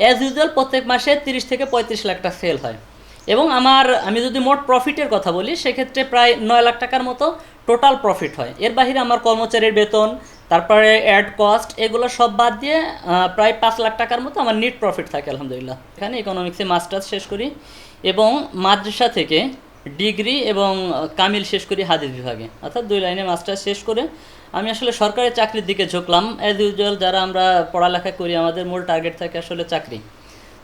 As usual প্রত্যেক মাসে তিরিশ থেকে পঁয়ত্রিশ লাখ টাকা সেল হয়। এবং আমার, আমি যদি মোট প্রফিটের কথা বলি, সেক্ষেত্রে প্রায় নয় লাখ টাকার মতো টোটাল প্রফিট হয়। এর বাহিরে আমার কর্মচারীর বেতন, তারপরে অ্যাড কস্ট এগুলো সব বাদ দিয়ে প্রায় পাঁচ লাখ টাকার মতো আমার নিট প্রফিট থাকে, আলহামদুলিল্লাহ। এখানে ইকোনমিক্সে মাস্টার্স শেষ করি। এবং মাদ্রাসা থেকে ডিগ্রি এবং কামিল শেষ করি হাদিস বিভাগে। অর্থাৎ দুই লাইনে মাস্টার শেষ করে আমি আসলে সরকারি চাকরির দিকে ঝুঁকলাম। অ্যাজ ইউজুয়াল যারা আমরা পড়ালেখা করি, আমাদের মূল টার্গেট থাকে আসলে চাকরি।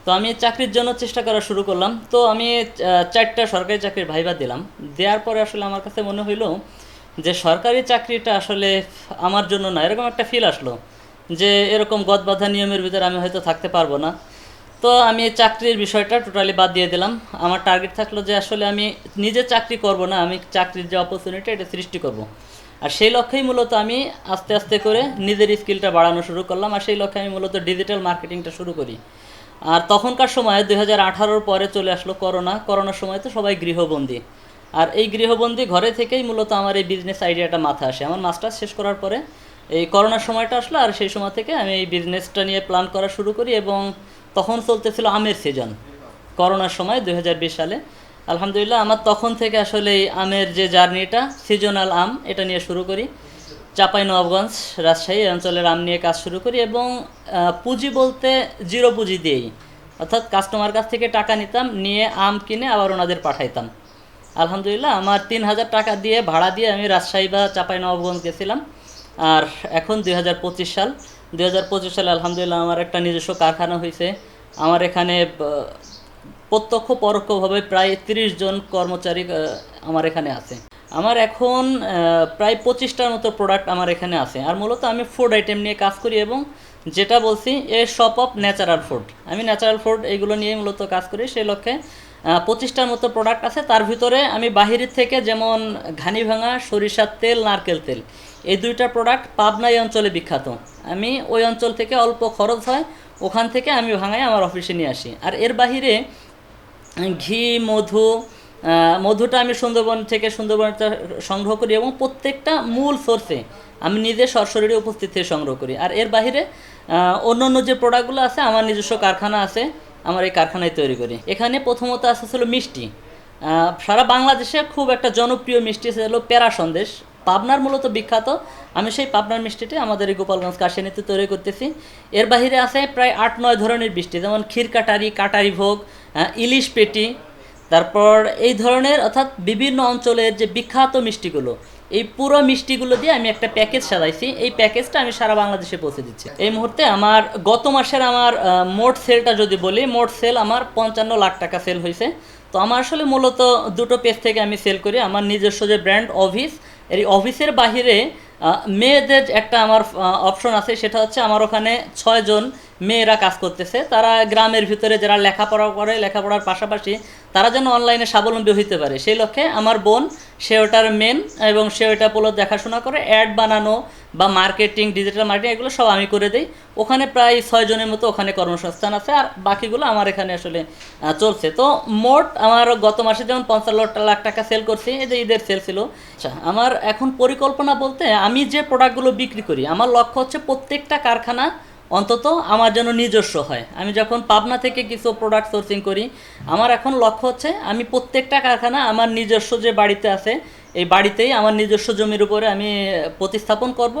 তো আমি চাকরির জন্য চেষ্টা করা শুরু করলাম। তো আমি চারটা সরকারি চাকরির ভাইবা দিলাম। দেওয়ার পরে আসলে আমার কাছে মনে হইল যে সরকারি চাকরিটা আসলে আমার জন্য না, এরকম একটা ফিল আসলো যে এরকম গদবাধা নিয়মের ভিতরে আমি হয়তো থাকতে পারব না। তো আমি এই চাকরির বিষয়টা টোটালি বাদ দিয়ে দিলাম। আমার টার্গেট থাকল যে আসলে আমি নিজে চাকরি করব না, আমি চাকরির যে অপরচুনিটি এটা সৃষ্টি করব। আর সেই লক্ষ্যেই মূলত আমি আস্তে আস্তে করে নিজের স্কিলটা বাড়ানো শুরু করলাম আর সেই লক্ষ্যে আমি মূলত ডিজিটাল মার্কেটিংটা শুরু করি। আর তখনকার সময় দুই হাজার পরে চলে আসলো করোনা। করোনার সময় তো সবাই গৃহবন্দী। আর এই গৃহবন্দী ঘরে থেকেই মূলত আমার এই বিজনেস আইডিয়াটা মাথা আসে। আমার মাস্টার্স শেষ করার পরে এই করোনার সময়টা আসলো আর সেই সময় থেকে আমি এই বিজনেসটা নিয়ে প্ল্যান করা শুরু করি এবং তখন চলতেছিল আমের সিজন করোনার সময় দুই হাজার বিশ সালে। আলহামদুলিল্লাহ, আমার তখন থেকে আসলে এই আমের যে জার্নিটা সিজনাল আম, এটা নিয়ে শুরু করি। চাপাই নবাবগঞ্জ, রাজশাহী অঞ্চলের আম নিয়ে কাজ শুরু করি এবং পুঁজি বলতে জিরো পুঁজি দিয়েই। অর্থাৎ কাস্টমার কাছ থেকে টাকা নিতাম, নিয়ে আম কিনে আবার ওনাদের পাঠাইতাম। আলহামদুলিল্লাহ, আমার তিন হাজার টাকা দিয়ে ভাড়া দিয়ে আমি রাজশাহী বা চাপাই নবাবগঞ্জ গেছিলাম। আর এখন দুই হাজার পঁচিশ সাল হাজার পঁচিশ সালে আলহামদুলিল্লাহ আমার একটা নিজস্ব কারখানা হয়েছে। আমার এখানে প্রত্যক্ষ পরোক্ষভাবে প্রায় তিরিশ জন কর্মচারী আমার এখানে আছে। আমার এখন প্রায় পঁচিশটার মতো প্রোডাক্ট আমার এখানে আছে। আর মূলত আমি ফুড আইটেম নিয়ে কাজ করি এবং যেটা বলছি, a shop of natural food আমি ন্যাচারাল ফুড এগুলো নিয়ে মূলত কাজ করি, সেই লক্ষ্যে পঁচিশটার মতো প্রোডাক্ট আছে। তার ভিতরে আমি বাহিরের থেকে যেমন ঘানি ভাঙা সরিষার তেল, নারকেল তেল এই দুইটা প্রোডাক্ট পাবনা এই অঞ্চলে বিখ্যাত। আমি ওই অঞ্চল থেকে অল্প খরচ হয়, ওখান থেকে আমি ভাঙায় আমার অফিসে নিয়ে আসি। আর এর বাহিরে, ঘি, মধু মধুটা আমি সুন্দরবন থেকে সুন্দরবনটা সংগ্রহ করি এবং প্রত্যেকটা মূল সোর্সে আমি নিজে সরাসরি উপস্থিত থেকে সংগ্রহ করি। আর এর বাইরে অন্য অন্য যে প্রোডাক্টগুলো আছে, আমার নিজস্ব কারখানা আছে, আমার এই কারখানায় তৈরি করি। এখানে প্রথমত আসা ছিল মিষ্টি। সারা বাংলাদেশে খুব একটা জনপ্রিয় মিষ্টি হলো প্যারা সন্দেশ। পাবনার মূলত বিখ্যাত। আমি সেই পাবনার মিষ্টিটি আমাদের এই গোপালগঞ্জ কাশিনীতে তৈরি করতেছি। এর বাইরে আছে প্রায় আট নয় ধরনের মিষ্টি, যেমন ক্ষীর কাটারি কাটারি ভোগ ইলিশ পেটি। তারপর এই ধরনের অর্থাৎ বিভিন্ন অঞ্চলের যে বিখ্যাত মিষ্টিগুলো, এই পুরো মিষ্টিগুলো দিয়ে আমি একটা প্যাকেজ সাজাইছি। এই প্যাকেজটা আমি সারা বাংলাদেশে পৌঁছে দিচ্ছি। এই মুহূর্তে আমার গত মাসের আমার মোট সেলটা যদি বলি, মোট সেল আমার পঞ্চান্ন লাখ টাকা সেল হয়েছে তো আমার আসলে মূলত দুটো পেজ থেকে আমি সেল করি। আমার নিজস্ব যে ব্র্যান্ড অফিস এই অফিসের বাহিরে মেয়েদের একটা আমার অপশন আছে, সেটা হচ্ছে আমার ওখানে ছয়জন মেয়েরা কাজ করতেছে। তারা গ্রামের ভিতরে যারা লেখাপড়া করে, লেখাপড়ার পাশাপাশি তারা যেন অনলাইনে স্বাবলম্বী হইতে পারে। সেই লক্ষ্যে আমার বোন সে ওটার মেন এবং সে ওটা পোলো দেখাশোনা করে অ্যাড বানানো বা মার্কেটিং ডিজিটাল মার্কেটিং এগুলো সব আমি করে দিই। ওখানে প্রায় ছয়জনের মতো ওখানে কর্মসংস্থান আছে আর বাকিগুলো আমার এখানে আসলে চলছে। তো মোট আমার গত মাসে যেমন পঞ্চান্ন লাখ টাকা সেল করছি, এই যে ঈদের সেল ছিল। আচ্ছা আমার এখন পরিকল্পনা বলতে আমি যে প্রোডাক্টগুলো বিক্রি করি, আমার লক্ষ্য হচ্ছে প্রত্যেকটা কারখানা অন্তত আমার জন্য নিজস্ব হয়। আমি যখন পাবনা থেকে কিছু প্রোডাক্ট সোর্সিং করি, আমার এখন লক্ষ্য হচ্ছে আমি প্রত্যেকটা কারখানা আমার নিজস্ব যে বাড়িতে আছে, এই বাড়িতেই আমার নিজস্ব জমির উপরে আমি প্রতিস্থাপন করব।